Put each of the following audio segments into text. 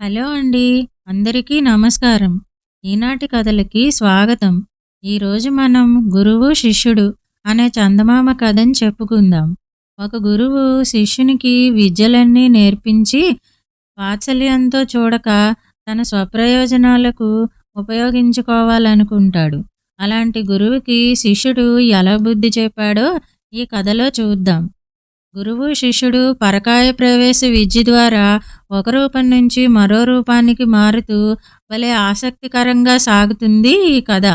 Hello అండి అందరికీ నమస్కారం. ఈనాటి కథలకి స్వాగతం. ఈరోజు మనం గురువు శిష్యుడు అనే చందమామ కథని చెప్పుకుందాం. ఒక గురువు శిష్యునికి విద్యలన్నీ నేర్పించి వాత్సల్యంతో చూడక తన స్వప్రయోజనాలకు ఉపయోగించుకోవాలనుకుంటాడు. అలాంటి గురువుకి శిష్యుడు ఎలా బుద్ధి చెప్పాడో ఈ కథలో చూద్దాం. గురువు శిష్యుడు పరకాయ ప్రవేశ విద్య ద్వారా ఒక రూపం నుంచి మరో రూపానికి మారుతూ భలే ఆసక్తికరంగా సాగుతుంది ఈ కథ.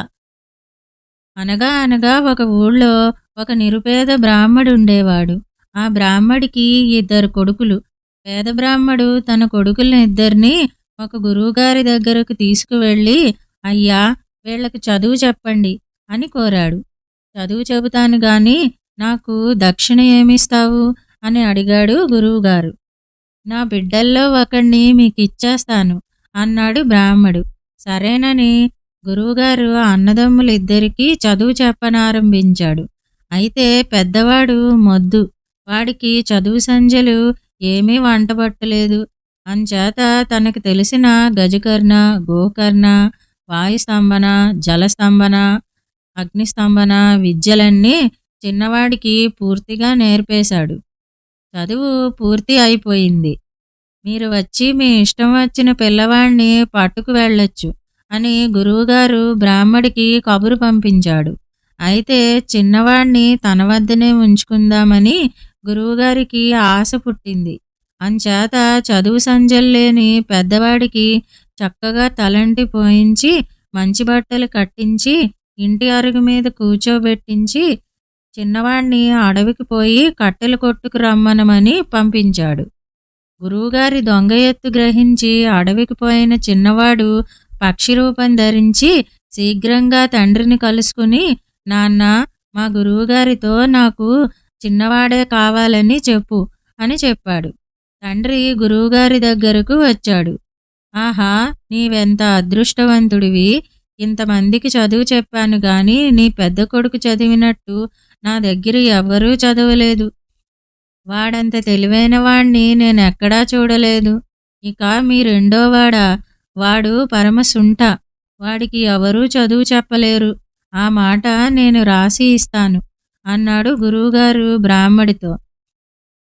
అనగా అనగా ఒక ఊళ్ళో ఒక నిరుపేద బ్రాహ్మడు ఉండేవాడు. ఆ బ్రాహ్మడికి ఇద్దరు కొడుకులు. పేద బ్రాహ్మడు తన కొడుకులను ఇద్దరిని ఒక గురువుగారి దగ్గరకు తీసుకువెళ్ళి అయ్యా వీళ్ళకి చదువు చెప్పండి అని కోరాడు. చదువు చెబుతాను గాని నాకు దక్షిణ ఏమిస్తావు? అని అడిగాడు గురువుగారు. నా బిడ్డల్లో ఒకణ్ణి మీకు ఇచ్చేస్తాను అన్నాడు బ్రాహ్మడు. సరేనని గురువుగారు అన్నదమ్ములిద్దరికీ చదువు చెప్పనారంభించాడు. అయితే పెద్దవాడు మొద్దు. వాడికి చదువు సంజలు ఏమీ వంటబట్టలేదు. అంచేత తనకు తెలిసిన గజకర్ణ గోకర్ణ వాయుస్తంభన జలస్తంభన అగ్నిస్తంభన విద్యలన్నీ చిన్నవాడికి పూర్తిగా నేర్పేశాడు. చదువు పూర్తి అయిపోయింది. మీరు వచ్చి మీ ఇష్టం వచ్చిన పిల్లవాడిని పట్టుకు వెళ్ళొచ్చు అని గురువుగారు బ్రాహ్మడికి కబురు పంపించాడు. అయితే చిన్నవాడిని తన వద్దనే ఉంచుకుందామని గురువుగారికి ఆశ పుట్టింది. అంచేత చదువు సంజల్లేని పెద్దవాడికి చక్కగా తలంటి పోయించి మంచి బట్టలు కట్టించి ఇంటి అరుగు మీద కూర్చోబెట్టించి చిన్నవాణ్ణి అడవికి పోయి కట్టెలు కొట్టుకు రమ్మనమని పంపించాడు. గురువుగారి దొంగ ఎత్తు గ్రహించి అడవికి పోయిన చిన్నవాడు పక్షి రూపం ధరించి శీఘ్రంగా తండ్రిని కలుసుకుని నాన్న మా గురువుగారితో నాకు చిన్నవాడే కావాలని చెప్పు అని చెప్పాడు. తండ్రి గురువుగారి దగ్గరకు వచ్చాడు. ఆహా నీవెంత అదృష్టవంతుడివి. ఇంతమందికి చదువు చెప్పాను గాని నీ పెద్ద కొడుకు చదివినట్టు నా దగ్గర ఎవ్వరూ చదవలేదు. వాడంత తెలివైన వాణ్ణి నేను ఎక్కడా చూడలేదు. ఇక మీ రెండోవాడా వాడు పరమసుంట. వాడికి ఎవరూ చదువు చెప్పలేరు. ఆ మాట నేను రాసి ఇస్తాను అన్నాడు గురువుగారు బ్రాహ్మడితో.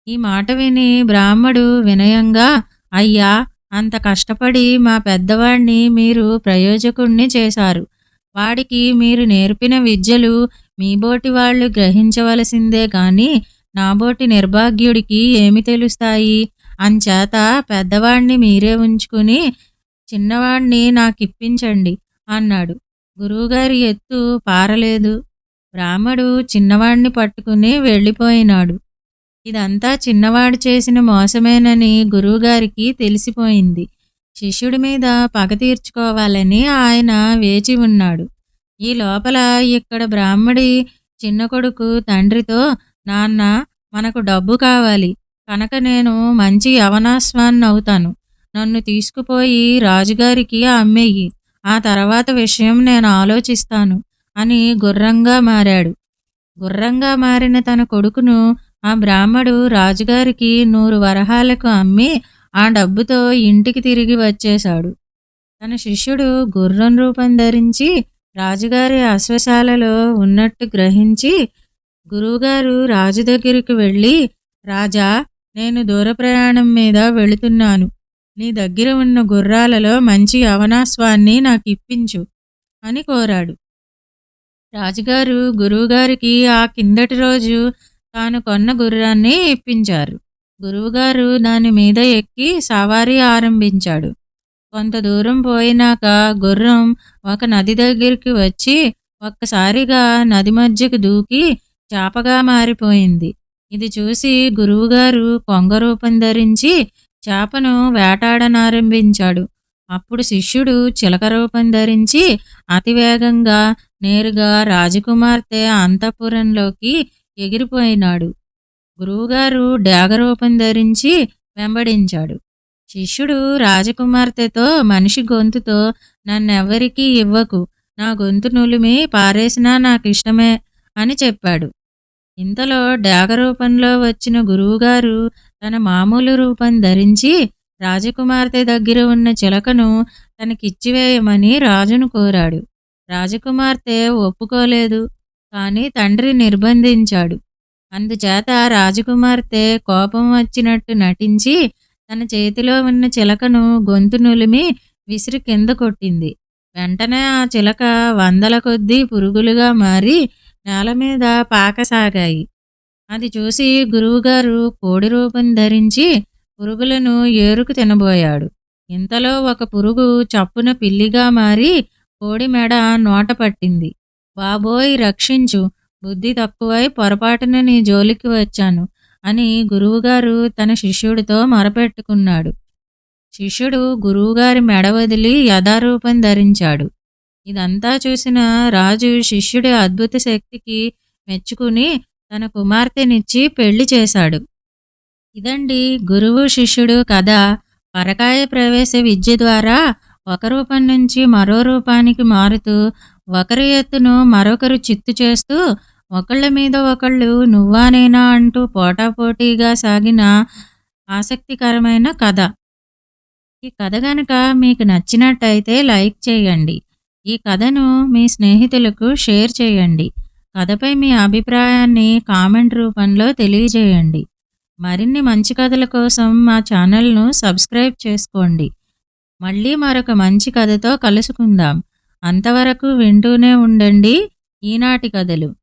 ఈ మాట విని బ్రాహ్మడు వినయంగా అయ్యా అంత కష్టపడి మా పెద్దవాణ్ణి మీరు ప్రయోజకుణ్ణి చేశారు. వాడికి మీరు నేర్పిన విద్యలు మీబోటి వాళ్ళు గ్రహించవలసిందే కాని నాబోటి నిర్భాగ్యుడికి ఏమి తెలుస్తాయి? అంచేత పెద్దవాణ్ణి మీరే ఉంచుకుని చిన్నవాణ్ణి నాకిప్పించండి అన్నాడు. గురువుగారి ఎత్తు పారలేదు. బ్రాహ్మడు చిన్నవాణ్ణి పట్టుకుని వెళ్ళిపోయినాడు. ఇదంతా చిన్నవాడు చేసిన మోసమేనని గురువుగారికి తెలిసిపోయింది. శిష్యుడి మీద పగ తీర్చుకోవాలని ఆయన వేచి ఉన్నాడు. ఈ లోపల ఇక్కడ బ్రాహ్మడి చిన్న కొడుకు తండ్రితో నాన్న మనకు డబ్బు కావాలి. కనుక నేను మంచి యవనాశ్వాన్ని అవుతాను. నన్ను తీసుకుపోయి రాజుగారికి అమ్మేయి. ఆ తర్వాత విషయం నేను ఆలోచిస్తాను అని గుర్రంగా మారాడు. గుర్రంగా మారిన తన కొడుకును ఆ బ్రాహ్మడు రాజుగారికి నూరు వరహాలకు అమ్మి ఆ డబ్బుతో ఇంటికి తిరిగి వచ్చేశాడు. తన శిష్యుడు గుర్రం రూపం ధరించి రాజుగారి అశ్వశాలలో ఉన్నట్టు గ్రహించి గురువుగారు రాజు దగ్గరికి వెళ్ళి రాజా నేను దూర ప్రయాణం మీద వెళుతున్నాను. నీ దగ్గర ఉన్న గుర్రాలలో మంచి అవనాస్వాన్ని నాకు ఇప్పించు అని కోరాడు. రాజుగారు గురువుగారికి ఆ కిందటి రోజు తాను కొన్న గుర్రాన్ని ఇప్పించారు. గురువుగారు దాని మీద ఎక్కి సవారీ ఆరంభించాడు. కొంత దూరం పోయినాక గుర్రం ఒక నది దగ్గరికి వచ్చి ఒక్కసారిగా నది మధ్యకు దూకి చేపగా మారిపోయింది. ఇది చూసి గురువుగారు కొంగ రూపం ధరించి చేపను వేటాడనారంభించాడు. అప్పుడు శిష్యుడు చిలక రూపం ధరించి అతివేగంగా నేరుగా రాజకుమార్తె అంతఃపురంలోకి ఎగిరిపోయినాడు. గురువుగారు డాగరూపం ధరించి వెంబడించాడు. శిష్యుడు రాజకుమార్తెతో మనిషి గొంతుతో నన్నెవ్వరికీ ఇవ్వకు. నా గొంతు నులిమి పారేసినా నాకు ఇష్టమే అని చెప్పాడు. ఇంతలో డాగ రూపంలో వచ్చిన గురువుగారు తన మామూలు రూపం ధరించి రాజకుమార్తె దగ్గర ఉన్న చిలకను తనకిచ్చివేయమని రాజును కోరాడు. రాజకుమార్తె ఒప్పుకోలేదు కానీ తండ్రి నిర్బంధించాడు. అందుచేత రాజకుమార్తె కోపం వచ్చినట్టు నటించి తన చేతిలో ఉన్న చిలకను గొంతు నులిమి విసిరి కింద కొట్టింది. వెంటనే ఆ చిలక వందల కొద్దీ పురుగులుగా మారి నేల మీద పాకసాగాయి. అది చూసి గురువుగారు కోడి రూపం ధరించి పురుగులను ఏరుకు తినబోయాడు. ఇంతలో ఒక పురుగు చప్పున పిల్లిగా మారి కోడి మెడ నోట పట్టింది. బాబోయ్ రక్షించు. బుద్ధి తక్కువై పొరపాటున నీ జోలికి వచ్చాను. అని గురువుగారు తన శిష్యుడితో మొరపెట్టుకున్నాడు. శిష్యుడు గురువుగారి మెడ వదిలి యథారూపం ధరించాడు. ఇదంతా చూసిన రాజు శిష్యుడి అద్భుత శక్తికి మెచ్చుకుని తన కుమార్తెనిచ్చి పెళ్ళి చేశాడు. ఇదండి గురువు శిష్యుడు కథ. పరకాయ ప్రవేశ విద్య ద్వారా ఒక రూపం నుంచి మరో రూపానికి మారుతూ ఒకరి ఎత్తును మరొకరు చిత్తు చేస్తూ ఒకళ్ళ మీద ఒకళ్ళు నువ్వా నేనా అంటూ పోటాపోటీగా సాగిన ఆసక్తికరమైన కథ. ఈ కథ గనక మీకు నచ్చినట్టయితే లైక్ చేయండి. ఈ కథను మీ స్నేహితులకు షేర్ చేయండి. కథపై మీ అభిప్రాయాన్ని కామెంట్ రూపంలో తెలియజేయండి. మరిన్ని మంచి కథల కోసం మా ఛానల్ను సబ్స్క్రైబ్ చేసుకోండి. మళ్ళీ మరొక మంచి కథతో కలుసుకుందాం. అంతవరకు వింటూనే ఉండండి. ఈనాటి కథలు.